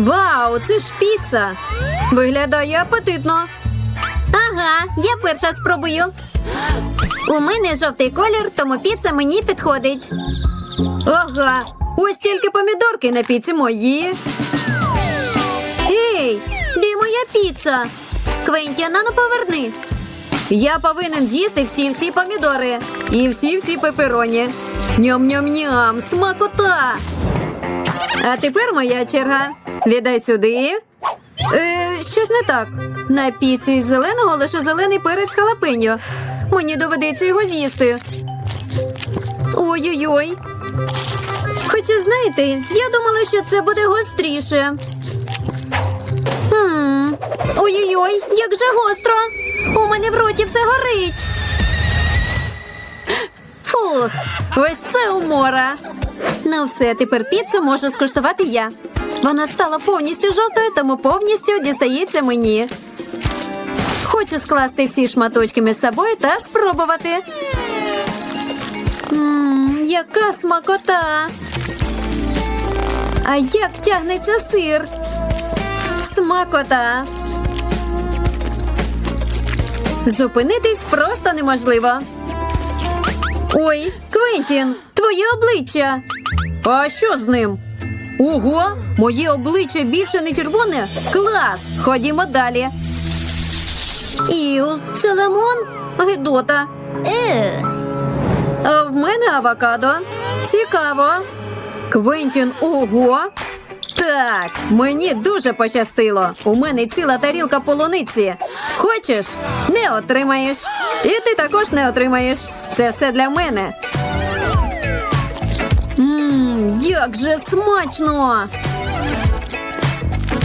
Вау, це ж піца. Виглядає апетитно. Ага, я перша спробую. У мене жовтий колір, тому піца мені підходить. Ага, ось тільки помідорки на піці мої. Ей, де моя піца? Квентіна, ну поверни. Я повинен з'їсти всі-всі помідори і всі-всі пепероні. Ням-ням-ням, смакота. А тепер моя черга. Віддай сюди. Е, щось не так. На піці з зеленого лише зелений перець халапеньо. Мені доведеться його з'їсти. Ой-ой-ой. Хоча, знаєте, я думала, що це буде гостріше. Ой-ой-ой, як же гостро. У мене в роті все горить. Фух, ось це умора. Ну все, тепер піцу можу скуштувати я. Вона стала повністю жовтою, тому повністю дістається мені. Хочу скласти всі шматочки між собою та спробувати. Ммм, яка смакота. А як тягнеться сир? Смакота. Зупинитись просто неможливо. Ой, Квентін, твоє обличчя. А що з ним? Ого, моє обличчя більше не червоне? Клас! Ходімо далі. Іу, це лимон? Гидота. А в мене авокадо. Цікаво. Квентін, ого. Так, мені дуже пощастило. У мене ціла тарілка полуниці. Хочеш? Не отримаєш. І ти також не отримаєш. Це все для мене. Як же смачно!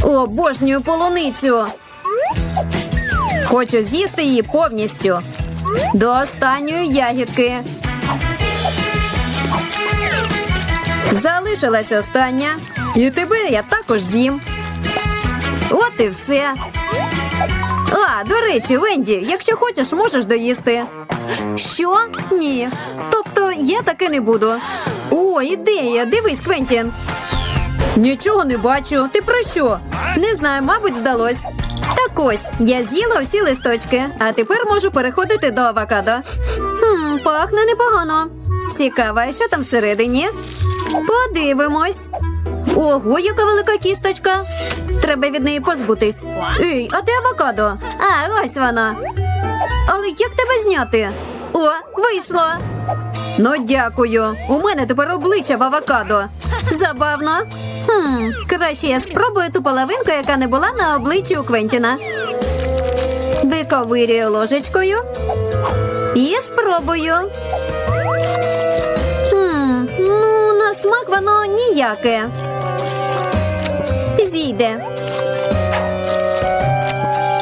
Обожнюю полуницю. Хочу з'їсти її повністю. До останньої ягідки. Залишилась остання. І тебе я також з'їм. От і все. А, до речі, Венді, якщо хочеш, можеш доїсти. Що? Ні. Тобто я таки не буду. Ідея! Дивись, Квентін. Нічого не бачу. Ти про що? Не знаю, мабуть, здалось. Так ось, я з'їла всі листочки, а тепер можу переходити до авокадо. Хм, пахне непогано. Цікаво, що там всередині? Подивимось. Ого, яка велика кісточка. Треба від неї позбутись. Ей, а де авокадо? А, ось вона. Але як тебе зняти? О, вийшло. Ну, дякую. У мене тепер обличчя в авокадо. Забавно. Хм, краще я спробую ту половинку, яка не була на обличчі у Квентіна. Виковирюю ложечкою і спробую. Хм, ну, на смак воно ніяке. Зійде.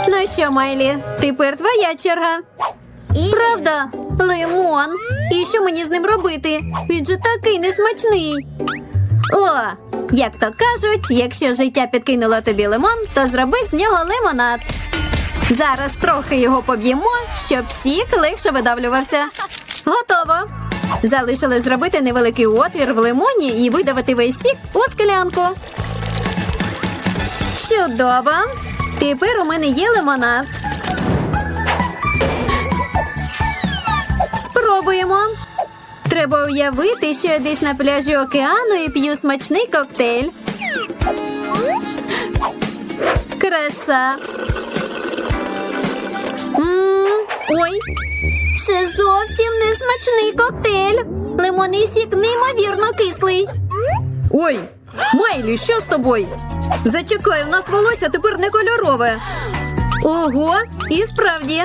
Ну що, Майлі, тепер твоя черга. Правда? Лимон. І що мені з ним робити? Він же такий несмачний. О, як то кажуть, якщо життя підкинуло тобі лимон, то зроби з нього лимонад. Зараз трохи його поб'ємо, щоб сік легше видавлювався. Готово. Залишилось зробити невеликий отвір в лимоні і видавити весь сік у склянку. Чудово! Тепер у мене є лимонад. Спробуємо. Треба уявити, що я десь на пляжі океану і п'ю смачний коктейль. Краса. М, Ой, це зовсім не смачний коктейль. Лимонний сік неймовірно кислий. Ой, Майлі, що з тобою? Зачекай, у нас волосся тепер не кольорове. Ого, і справді.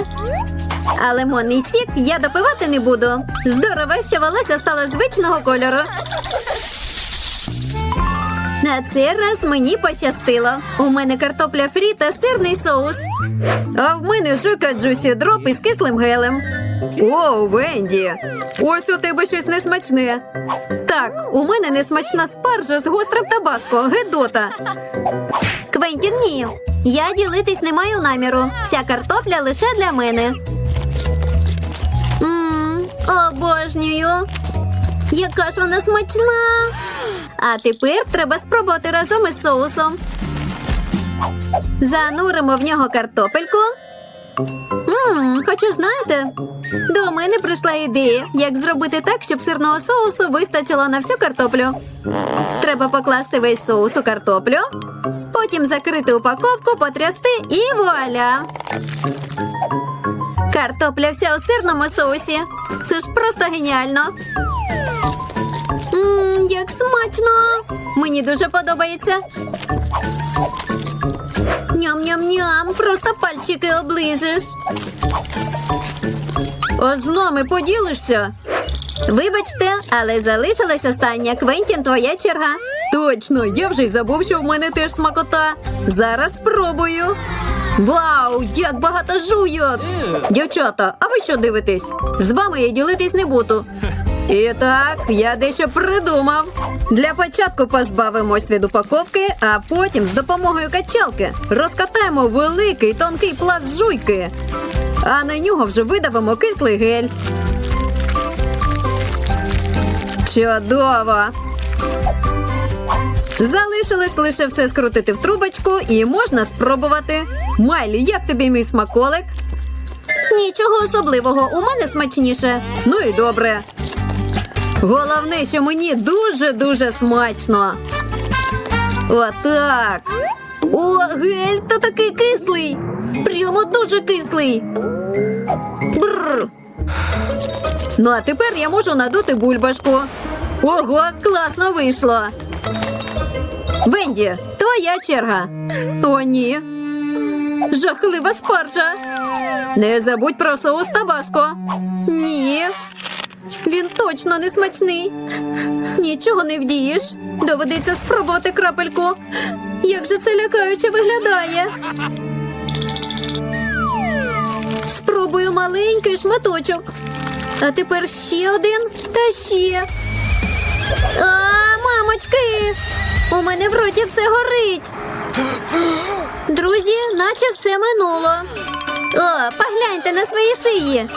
А лимонний сік я допивати не буду. Здорово, що волосся стало звичного кольору. На цей раз мені пощастило. У мене картопля фрі та сирний соус. А в мене жука джусі дроп із кислим гелем. О, Венді! Ось у тебе щось несмачне. Так, у мене несмачна спаржа з гострим табаско, гедота. Квентін, ні. Я ділитись не маю наміру. Вся картопля лише для мене. Обожнюю. Яка ж вона смачна. А тепер треба спробувати разом із соусом. Зануримо в нього картопельку. Ммм, хочу знаєте, до мене прийшла ідея, як зробити так, щоб сирного соусу вистачило на всю картоплю. Треба покласти весь соус у картоплю, потім закрити упаковку, потрясти і вуаля. Картопля вся у сирному соусі. Це ж просто геніально. Ммм, як смачно! Мені дуже подобається. Ням-ням-ням, просто пальчики оближеш. А з нами поділишся? Вибачте, але залишилась остання. Квентін, твоя черга. Точно, я вже й забув, що в мене теж смакота. Зараз спробую. Вау, як багато жуйок! Дівчата, а ви що дивитесь? З вами я ділитись не буду. І так, я дещо придумав. Для початку позбавимось від упаковки, а потім з допомогою качалки розкатаємо великий тонкий пласт жуйки. А на нього вже видавимо кислий гель. Чудово! Залишилось лише все скрутити в трубочку і можна спробувати. Майлі, як тобі мій смаколик? Нічого особливого, у мене смачніше. Ну і добре. Головне, що мені дуже-дуже смачно. Отак. О, гель, та такий кислий. Прямо дуже кислий. Бррр. Ну, а тепер я можу надути бульбашку. Ого, класно вийшло. Венді, твоя черга. О, ні. Жахлива спаржа. Не забудь про соус табаско. Ні. Він точно не смачний. Нічого не вдієш. Доведеться спробувати крапельку. Як же це лякаюче виглядає. Спробую маленький шматочок. А тепер ще один та ще. А, мамочки! У мене в роті все горить. Друзі, наче все минуло. О, погляньте на свої шиї.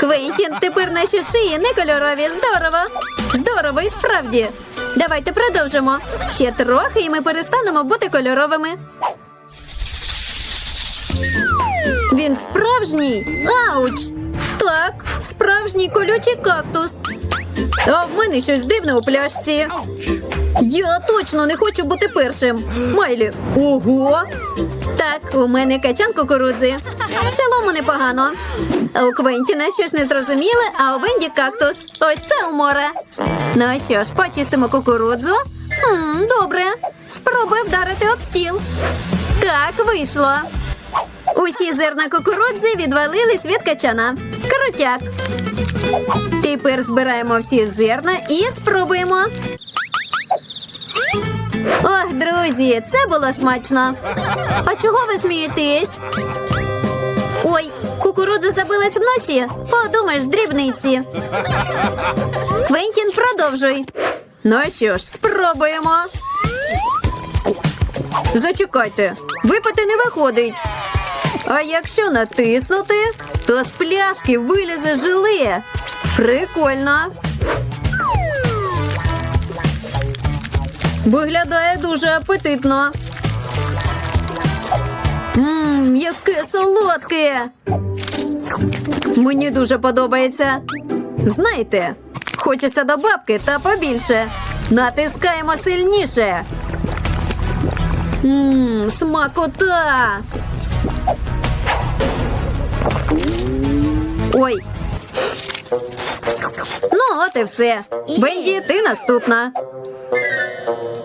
Квентін, тепер наші шиї не кольорові. Здорово. Здорово і справді. Давайте продовжимо. Ще трохи, і ми перестанемо бути кольоровими. Він справжній. Ауч! Так, справжній колючий кактус. А в мене щось дивне у пляшці. Я точно не хочу бути першим. Майлі, ого! Так, у мене качан кукурудзи. В цілому непогано. У Квентіна щось незрозуміле, а у Венді кактус. Ось це умора. Ну що ж, почистимо кукурудзу. Хм, добре. Спробуй вдарити об стіл. Так, вийшло. Усі зерна кукурудзи відвалились від качана. Крутяк. Тепер збираємо всі зерна і спробуємо. Ох, друзі, це було смачно. А чого ви смієтесь? Ой, кукурудза забилась в носі. Подумаєш, дрібниці. Квентін, продовжуй. Ну що ж, спробуємо. Зачекайте, випити не виходить. А якщо натиснути, то з пляшки вилізе желе. Прикольно. Виглядає дуже апетитно. Ммм, яке солодке. Мені дуже подобається. Знаєте, хочеться добавки та побільше. Натискаємо сильніше. Ммм, смакота. Ой. Ну, от і все. Бенді, ти наступна.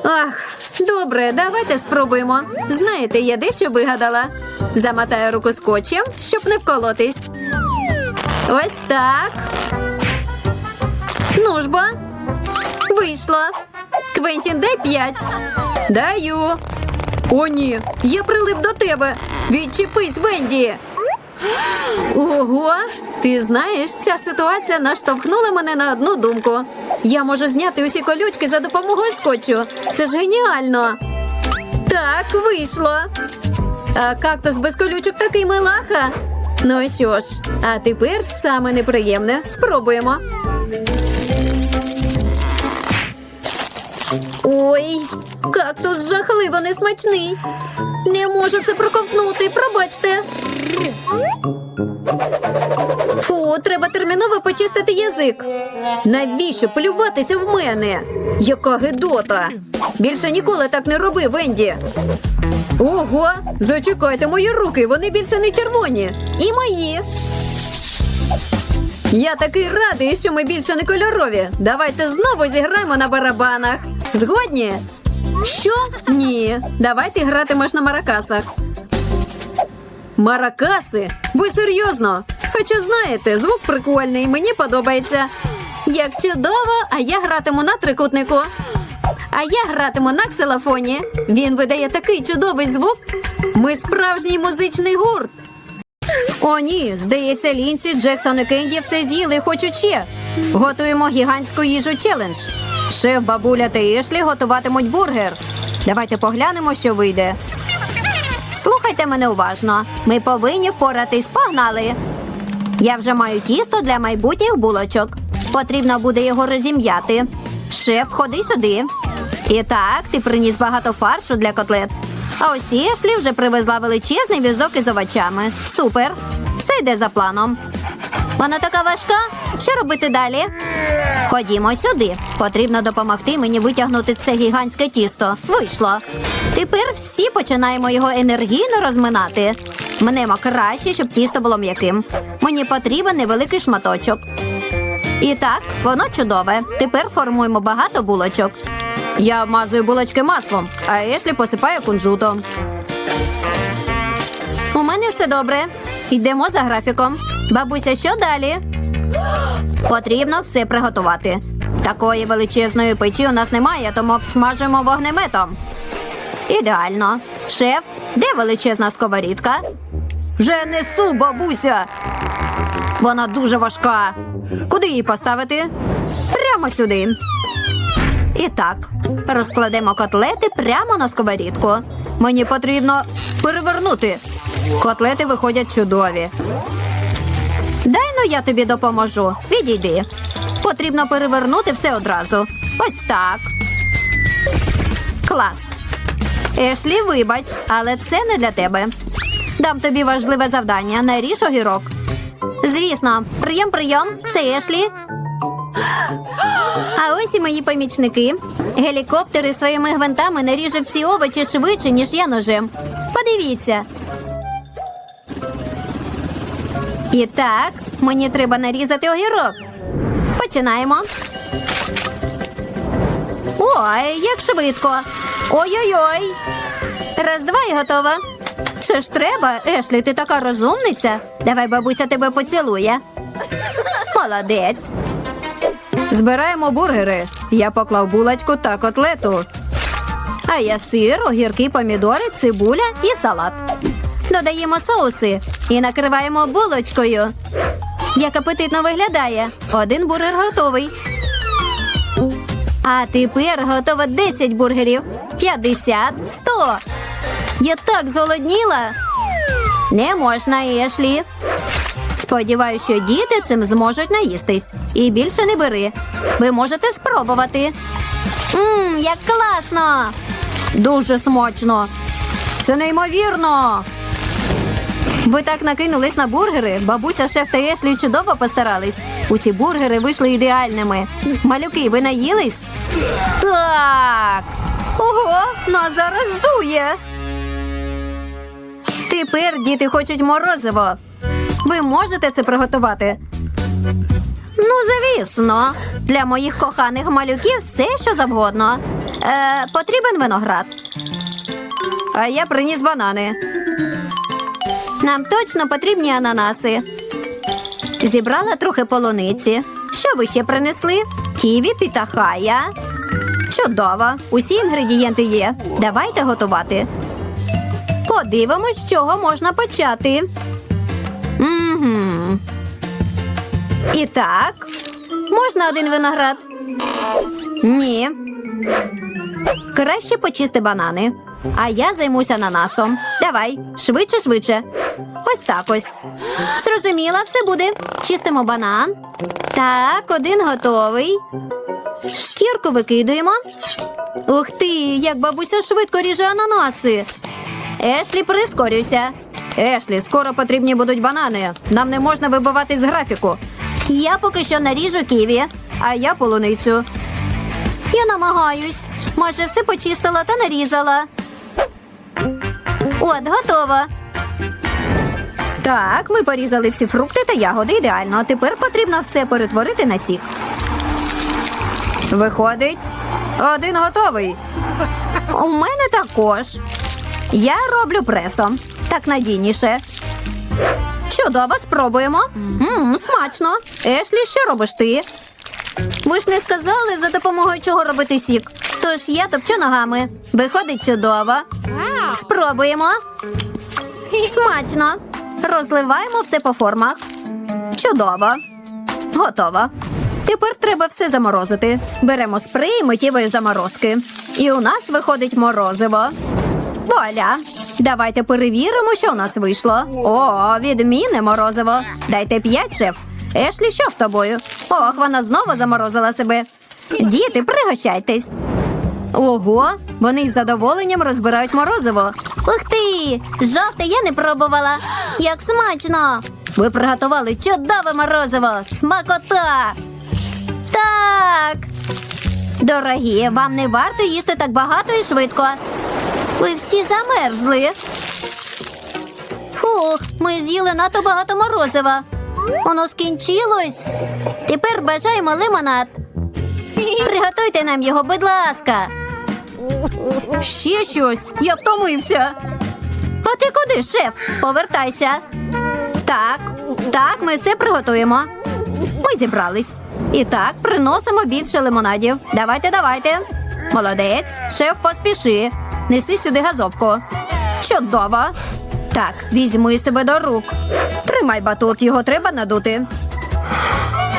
Ах, добре, давайте спробуємо. Знаєте, я дещо вигадала. Замотаю руку скотчем, щоб не вколотись. Ось так. Ну ж бо. Вийшло. Квентін, дай п'ять. Даю. О, ні, я прилип до тебе. Відчепись, Венді. Ого, ти знаєш, ця ситуація наштовхнула мене на одну думку. Я можу зняти усі колючки за допомогою скотчу. Це ж геніально. Так, вийшло. А кактус без колючок такий милаха. Ну що ж, а тепер саме неприємне. Спробуємо. Ой, кактус жахливо несмачний. Не можу це проковтнути, пробачте. Фу, треба терміново почистити язик. Навіщо плюватися в мене? Яка гидота! Більше ніколи так не роби, Венді. Ого, зачекайте мої руки, вони більше не червоні. І мої. Я такий радий, що ми більше не кольорові. Давайте знову зіграємо на барабанах. Згодні? Що? Ні. Давайте гратимеш на маракасах. Маракаси? Ви серйозно? Хоча знаєте, звук прикольний, мені подобається. Як чудово, а я гратиму на трикутнику. А я гратиму на ксилофоні. Він видає такий чудовий звук. Ми справжній музичний гурт. О, ні, здається, Лінсі, Джексон і Кенді все з'їли хочуть ще. Готуємо гігантську їжу челендж. Шеф, бабуля та Ешлі готуватимуть бургер. Давайте поглянемо, що вийде. Слухайте мене уважно. Ми повинні впоратись, погнали. Я вже маю тісто для майбутніх булочок. Потрібно буде його розім'яти. Шеф, ходи сюди. І так, ти приніс багато фаршу для котлет. А ось Ешлі вже привезла величезний візок із овочами. Супер! Все йде за планом. Вона така важка. Що робити далі? Ходімо сюди. Потрібно допомогти мені витягнути це гігантське тісто. Вийшло. Тепер всі починаємо його енергійно розминати. Мнемо краще, щоб тісто було м'яким. Мені потрібен невеликий шматочок. І так, воно чудове. Тепер формуємо багато булочок. Я вмазую булочки маслом, а Ешлі посипає кунжутом. У мене все добре. Йдемо за графіком. Бабуся, що далі? Потрібно все приготувати. Такої величезної печі у нас немає, тому обсмажуємо вогнеметом. Ідеально. Шеф, де величезна сковорідка? Вже несу, бабуся. Вона дуже важка. Куди її поставити? Прямо сюди. І так, розкладемо котлети прямо на сковорідку. Мені потрібно перевернути. Котлети виходять чудові. Дай ну я тобі допоможу. Відійди. Потрібно перевернути все одразу. Ось так. Клас. Ешлі, вибач, але це не для тебе. Дам тобі важливе завдання. Наріж огірок. Звісно, прийом, прийом. Це Ешлі. А ось і мої помічники. Гелікоптери своїми гвинтами наріжуть всі овочі швидше, ніж я ножем. Подивіться. І так, мені треба нарізати огірок. Починаємо. Ой, як швидко. Ой-ой-ой. Раз, два і готово. Це ж треба, Ешлі, ти така розумниця. Давай бабуся тебе поцілує. Молодець. Збираємо бургери. Я поклав булочку та котлету. А я сир, огірки, помідори, цибуля і салат. Додаємо соуси і накриваємо булочкою. Як апетитно виглядає. Один бургер готовий. А тепер готово 10 бургерів. 50, 100. Я так зголодніла. Не можна, Ешлі. Сподіваюся, що діти цим зможуть наїстись. І більше не бери. Ви можете спробувати. Мм, як класно! Дуже смачно. Це неймовірно. Ви так накинулись на бургери. Бабуся, шеф та Ешлі чудово постарались. Усі бургери вийшли ідеальними. Малюки, ви наїлись? Так. Ого, нас зараз здує. Тепер діти хочуть морозиво. Ви можете це приготувати? Ну, звісно, для моїх коханих малюків все, що завгодно. Е, потрібен виноград. А я приніс банани. Нам точно потрібні ананаси. Зібрала трохи полуниці. Що ви ще принесли? Ківі пітахая. Чудово! Усі інгредієнти є. Давайте готувати. Подивимось, з чого можна почати. Угу. І так, можна один виноград? Ні. Краще почисти банани. А я займуся ананасом. Давай, швидше, швидше. Ось так ось. Зрозуміла, все буде. Чистимо банан. Так, один готовий. Шкірку викидуємо. Ух ти, як бабуся швидко ріже ананаси. Ешлі, прискорюйся. Ешлі, скоро потрібні будуть банани. Нам не можна вибивати з графіку. Я поки що наріжу ківі, а я полуницю. Я намагаюсь. Майже все почистила та нарізала. От, готово. Так, ми порізали всі фрукти та ягоди ідеально. А Тепер потрібно все перетворити на сік. Виходить, один готовий. У мене також. Я роблю пресом. Так надійніше. Чудово, спробуємо. Мм, смачно. Ешлі, що робиш ти? Ви ж не сказали, за допомогою чого робити сік. Тож я топчу ногами. Виходить чудово. Спробуємо. Смачно. Розливаємо все по формах. Чудово. Готово. Тепер треба все заморозити. Беремо спрей миттєвої заморозки. І у нас виходить морозиво. Вуаля! Давайте перевіримо, що у нас вийшло. О, відмінне морозиво. Дайте п'ять, шеф. Ешлі, що з тобою? Ох, вона знову заморозила себе. Діти, пригощайтесь. Ого, вони із задоволенням розбирають морозиво. Ух ти! Жовте я не пробувала. Як смачно! Ви приготували чудове морозиво! Смакота! Так. Дорогі, вам не варто їсти так багато і швидко. Ви всі замерзли. Фух, ми з'їли надто багато морозива. Воно скінчилось. Тепер бажаємо лимонад. Приготуйте нам його, будь ласка. Ще щось. Я втомився. А ти куди, шеф? Повертайся. Так, так, ми все приготуємо. Ми зібрались. І так, приносимо більше лимонадів. Давайте, давайте. Молодець, шеф, поспіши. Неси сюди газовку. Чудово. Так, візьми себе до рук. Тримай батут, його треба надути.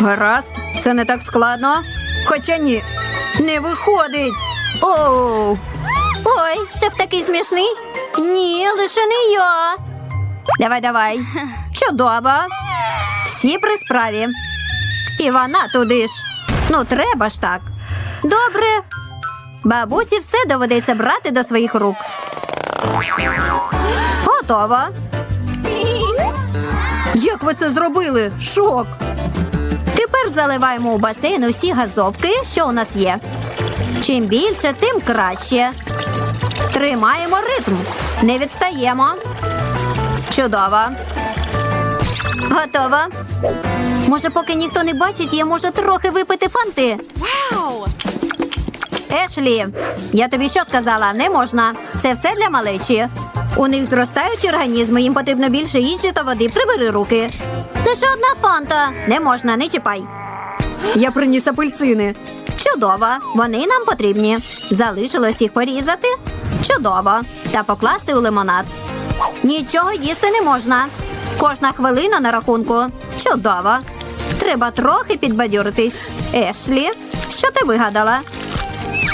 Гаразд, це не так складно. Хоча ні, не виходить. Оу. Ой, шеф такий смішний. Ні, лише не я. Давай, давай. Чудово. Всі при справі. І вона туди ж. Ну, треба ж так. Добре. Бабусі все доведеться брати до своїх рук. Готово. Як ви це зробили? Шок. Тепер заливаємо у басейн усі газовки, що у нас є. Чим більше, тим краще. Тримаємо ритм. Не відстаємо. Чудово. Готово. Може, поки ніхто не бачить, я можу трохи випити фанти. Wow! Ешлі, я тобі що сказала? Не можна. Це все для малечі. У них зростаючі організми, їм потрібно більше їжі та води. Прибери руки. Лише одна фанта. Не можна, не чіпай. Я приніс апельсини. Чудово, вони нам потрібні. Залишилось їх порізати. Чудово. Та покласти у лимонад. Нічого їсти не можна. Кожна хвилина на рахунку. Чудово. Треба трохи підбадьоритись. Ешлі, що ти вигадала?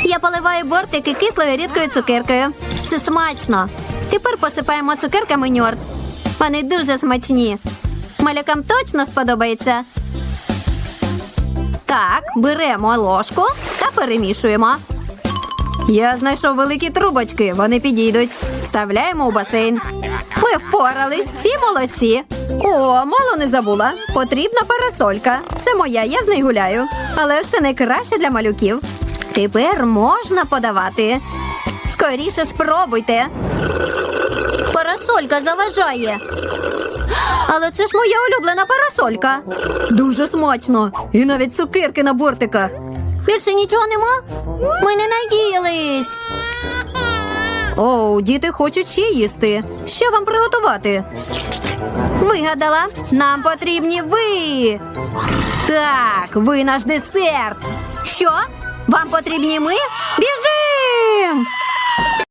Я поливаю бортики кислою рідкою цукеркою. Це смачно. Тепер посипаємо цукерками ньорц. Вони дуже смачні. Малякам точно сподобається. Так, беремо ложку та перемішуємо. Я знайшов великі трубочки, вони підійдуть. Вставляємо у басейн. Ми впорались, всі молодці. О, мало не забула. Потрібна парасолька. Це моя, я з нею гуляю. Але все найкраще для малюків. Тепер можна подавати. Скоріше спробуйте. Парасолька заважає. Але це ж моя улюблена парасолька. Дуже смачно. І навіть цукерки на бортиках. Більше нічого нема? Ми не наїлись. Оу, діти хочуть ще їсти. Що вам приготувати? Вигадала, нам потрібні ви. Так, ви наш десерт. Що? Вам потрібні ми? Біжим!